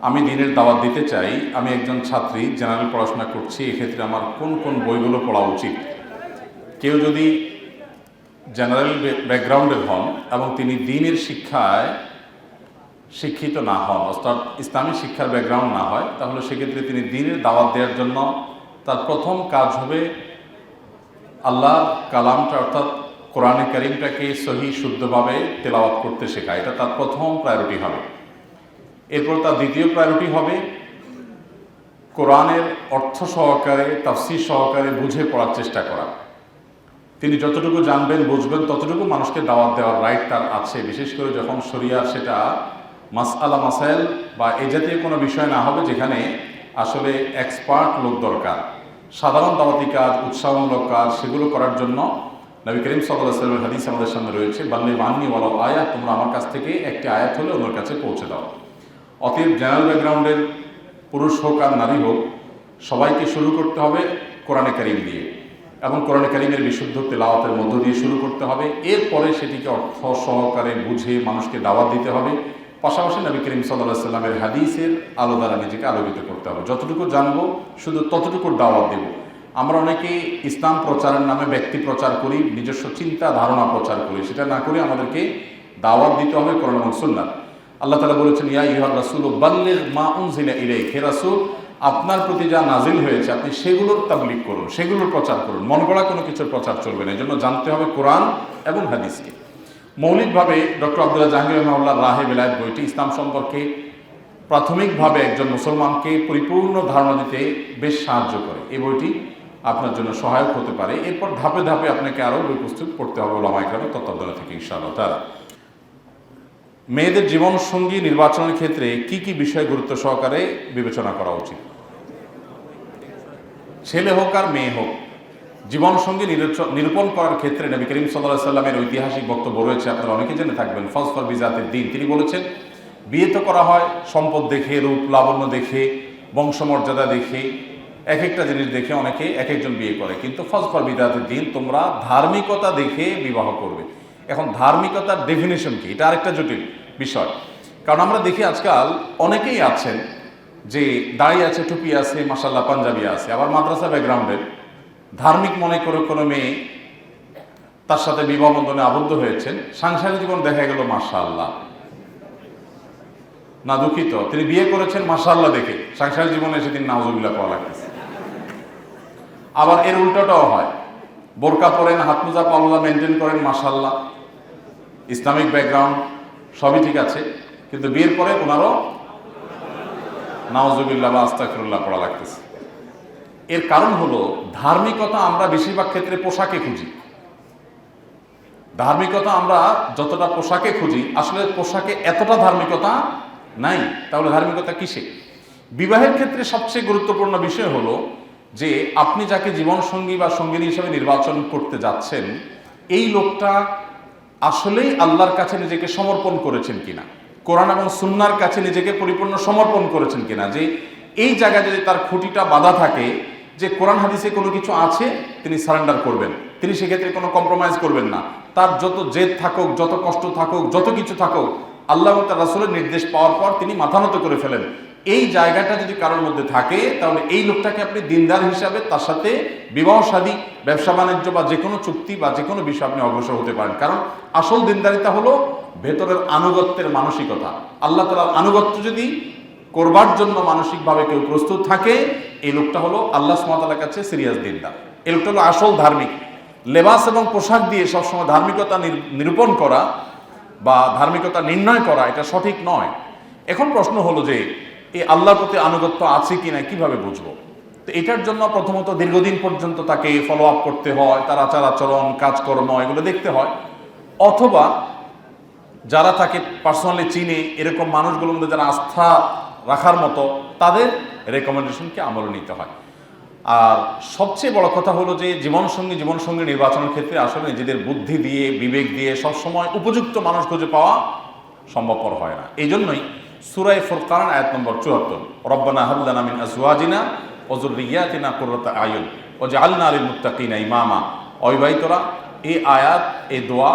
আমি দিনের দাওয়াত দিতে চাই। আমি একজন ছাত্রী, জেনারেল পড়াশোনা করছি, এক্ষেত্রে আমার কোন কোন বইগুলো পড়া উচিত? কেউ যদি জেনারেল ব্যাকগ্রাউন্ডের হন এবং তিনি দিনের শিক্ষায় শিক্ষিত না হন, অর্থাৎ ইসলামী শিক্ষার ব্যাকগ্রাউন্ড না হয়, তাহলে সেক্ষেত্রে তিনি দিনের দাওয়াত দেওয়ার জন্য তার প্রথম কাজ হবে আল্লাহ কালামটা, অর্থাৎ কোরআনে করিমটাকে সহি, শুদ্ধভাবে তেলাওয়াত করতে শেখা। এটা তার প্রথম প্রায়োরিটি হবে। এরপর তার দ্বিতীয় প্রায়োরিটি হবে কোরআনের অর্থ সহকারে, তাফসির সহকারে বুঝে পড়ার চেষ্টা করা। তিনি যতটুকু জানবেন, বুঝবেন, ততটুকু মানুষকে দাওয়াত দেওয়ার রাইট তার আছে। বিশেষ করে যখন শরিয়ার সেটা মাস আলা মাসাইল বা এই জাতীয় কোনো বিষয় না হবে যেখানে আসলে এক্সপার্ট লোক দরকার। সাধারণ দাওয়াতি কাজ, উৎসাহমূলক কাজ, সেগুলো করার জন্য নবী করিম সাল্লাহ হাদিস আমাদের সামনে রয়েছে বান্নি বলো আয়াত, তোমরা আমার কাছ থেকে একটি আয়াত হলে ওনার কাছে পৌঁছে দাও। অতএব জেনারেল ব্যাকগ্রাউন্ডের পুরুষ হোক আর নারী হোক, সবাইকে শুরু করতে হবে কোরআনে করিম দিয়ে এবং কোরআনে করিমের বিশুদ্ধ তেলাওয়াতের মধ্য দিয়ে শুরু করতে হবে। এরপরে সেটিকে অর্থ সহকারে বুঝে মানুষকে দাওয়াত দিতে হবে। পাশাপাশি নবী করিম সাল্লাহ সাল্লামের হাদিসের আলো দ্বারা নিজেকে আলোকিত করতে হবে। যতটুকু জানব, শুধু ততটুকু দাওয়াত দেব। আমরা অনেকে ইসলাম প্রচারের নামে ব্যক্তি প্রচার করি, নিজস্ব চিন্তা ধারণা প্রচার করি। সেটা না করে আমাদেরকে দাওয়াত দিতে হবে করোনা সুন্নাত। আল্লাহ তালা বলেছেন, ইয়া ইহার রাসুল ও বাল্লের মা উনজিলা ইলাই হে রাসুল, আপনার প্রতি যা নাজিল হয়েছে, আপনি সেগুলোর তাবলিক করুন, সেগুলোর প্রচার করুন। মন গড়া কোনো কিছুর প্রচার চলবে না। এই জন্য জানতে হবে কোরআন এবং হাদিসকে। মৌলিকভাবে ডক্টর আব্দুল্লাহ জাহাঙ্গীর রহমাউল্লাহ রাহে বেলায়ত বইটি ইসলাম সম্পর্কে প্রাথমিকভাবে একজন মুসলমানকে পরিপূর্ণ ধারণা দিতে বেশ সাহায্য করে। এই বইটি আপনার জন্য সহায়ক হতে পারে। এরপর ধাপে ধাপে আপনাকে আরও বই প্রস্তুত করতে হবে ওলামাইক্রামের তত্ত্বাবধানে থেকে ইনশাআল্লাহ তারা মেয়েদের জীবনসঙ্গী নির্বাচনের ক্ষেত্রে কি কি বিষয় গুরুত্ব সহকারে বিবেচনা করা উচিত? ছেলে হোক আর মেয়ে হোক, জীবনসঙ্গী নিরূপণ করার ক্ষেত্রে নবী করিম সাল্লাহ সাল্লামের ঐতিহাসিক বক্তব্য রয়েছে, আপনারা অনেকে জেনে থাকবেন। ফসফর বিজাতের দিন, তিনি বলেছেন, বিয়ে তো করা হয় সম্পদ দেখে, রূপ, লাবণ্য দেখে, বংশমর্যাদা দেখে এক একটা জিনিস দেখে অনেকে এক একজন বিয়ে করে। কিন্তু ফসফর বিদাতের দিন তোমরা ধার্মিকতা দেখে বিবাহ করবে। এখন ধার্মিকতার ডেফিনেশন কি? এটা আরেকটা জটিল বিষয়। কারণ আমরা দেখি আজকাল অনেকেই আছেন যে দাড়ি আছে, টুপি আছে মাসাল্লাহ পাঞ্জাবি আছে। আবার মাদ্রাসা ব্যাকগ্রাউন্ডের ধার্মিক মনে করে কোনো মেয়ে তার সাথে বিবাহ বন্ধনে আবদ্ধ হয়েছেন, সাংসারিক জীবন দেখা গেল মাশাআল্লাহ। না দুঃখিত, তিনি বিয়ে করেছেন মাশাআল্লাহ দেখে। সাংসারিক জীবনে সেদিন নাউজুবিল্লাহ পাওয়া লাগতেছে। আবার এর উল্টোটাও হয়। বোরকা পরেন, হাত মোজা পাওয়া মেনটেন করেন মাশাআল্লাহ। ইসলামিক ব্যাকগ্রাউন্ড সবই ঠিক আছে, কিন্তু বিয়ের পরে ওনারও নাওজুবিল্লাহ বা আস্তাকরুল্লাহ পড়া লাগতেছে। এর কারণ হলো, ধার্মিকতা আমরা বেশিরভাগ ক্ষেত্রে পোশাকে খুঁজি। ধার্মিকতা আমরা যতটা পোশাকে খুঁজি, আসলে পোশাকে এতটা ধার্মিকতা নাই, তাহলে ধার্মিকতা কিসে? বিবাহের ক্ষেত্রে সবচেয়ে গুরুত্বপূর্ণ বিষয় হলো যে, আপনি যাকে জীবনসঙ্গী বা সঙ্গিনী হিসেবে নির্বাচন করতে যাচ্ছেন, এই লোকটা আসলেই আল্লাহর কাছে নিজেকে সমর্পণ করেছেন কিনা? কোরআন এবং সুন্নার কাছে নিজেকে পরিপূর্ণ সমর্পণ করেছেন কিনা? যে এই জায়গায় যদি তার খুঁটিটা বাধা থাকে যে কোরআন হাদিসে কোনো কিছু আছে, তিনি সারেন্ডার করবেন। তিনি সেক্ষেত্রে কোনো কম্প্রোমাইজ করবেন না। তার যত জেদ থাকুক, যত কষ্ট থাকুক, যত কিছু থাকুক আল্লাহ তার রাসুলের নির্দেশ পাওয়ার পর তিনি মাথানত করে ফেলেন। এই জায়গাটা যদি কারোর মধ্যে থাকে, তাহলে এই লোকটাকে আপনি দিনদার হিসাবে তার সাথে বিবাহ শাদী ব্যবসা বাণিজ্য বা যে কোনো চুক্তি বা যে কোনো বিষয় আপনি অগ্রসর হতে পারেন। কারণ আসল দিনদারিতা হলো ভেতরের আনুগত্যের মানসিকতা। আল্লাহ তালার আনুগত্য যদি করবার জন্য মানসিকভাবে কেউ প্রস্তুত থাকে, এই লোকটা হলো আল্লাহ সুমাতালার কাছে সিরিয়াস দিনদার। এই লোকটা হলো আসল ধার্মিক। লেবাস এবং পোশাক দিয়ে সবসময় ধার্মিকতা নিরূপণ করা বা ধার্মিকতা নির্ণয় করা, এটা সঠিক নয়। এখন প্রশ্ন হলো যে, এই আল্লাহর প্রতি আনুগত্য আছে কি না কীভাবে বুঝব? তো এটার জন্য প্রথমত দীর্ঘদিন পর্যন্ত তাকে ফলো আপ করতে হয়, তার আচার আচরণ, কাজকর্ম, এগুলো দেখতে হয়। অথবা যারা তাকে পার্সোনালি চিনে, এরকম মানুষগুলোর মধ্যে যারা আস্থা রাখার মতো, তাদের রেকমেন্ডেশনকে আমলে নিতে হয়। আর সবচেয়ে বড় কথা হলো যে জীবনসঙ্গী জীবনসঙ্গী নির্বাচনের ক্ষেত্রে আসলে নিজেদের বুদ্ধি দিয়ে, বিবেক দিয়ে সবসময় উপযুক্ত মানুষ খুঁজে পাওয়া সম্ভবপর হয় না। এই জন্যই সুরাই ফুরকান আয়াত নম্বর চুয়াত্তর, রব্বানা হাবলানা মিন আজওয়াজিনা ওজুরিয়াতিনা কুররাতা আয়ুন ও যে জাআলনা লিল মুত্তাকিনা ইমামা। অবিবাহিতরা এই আয়াত এই দোয়া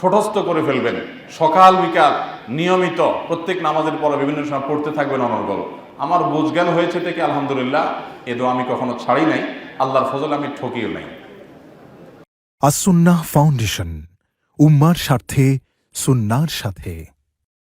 ঠোঁটস্থ করে ফেলবেন। সকাল বিকাল নিয়মিত প্রত্যেক নামাজের পরে বিভিন্ন সময় পড়তে থাকবেন অনর্গল। আমার বুঝজ্ঞান হয়েছে থেকে আলহামদুলিল্লাহ, এ দোয়া আমি কখনো ছাড়ি নাই, আল্লাহর ফজল আমি ঠকিও নাই। আসুন্না ফাউন্ডেশন, উম্মার স্বার্থে, সুন্নার সাথে।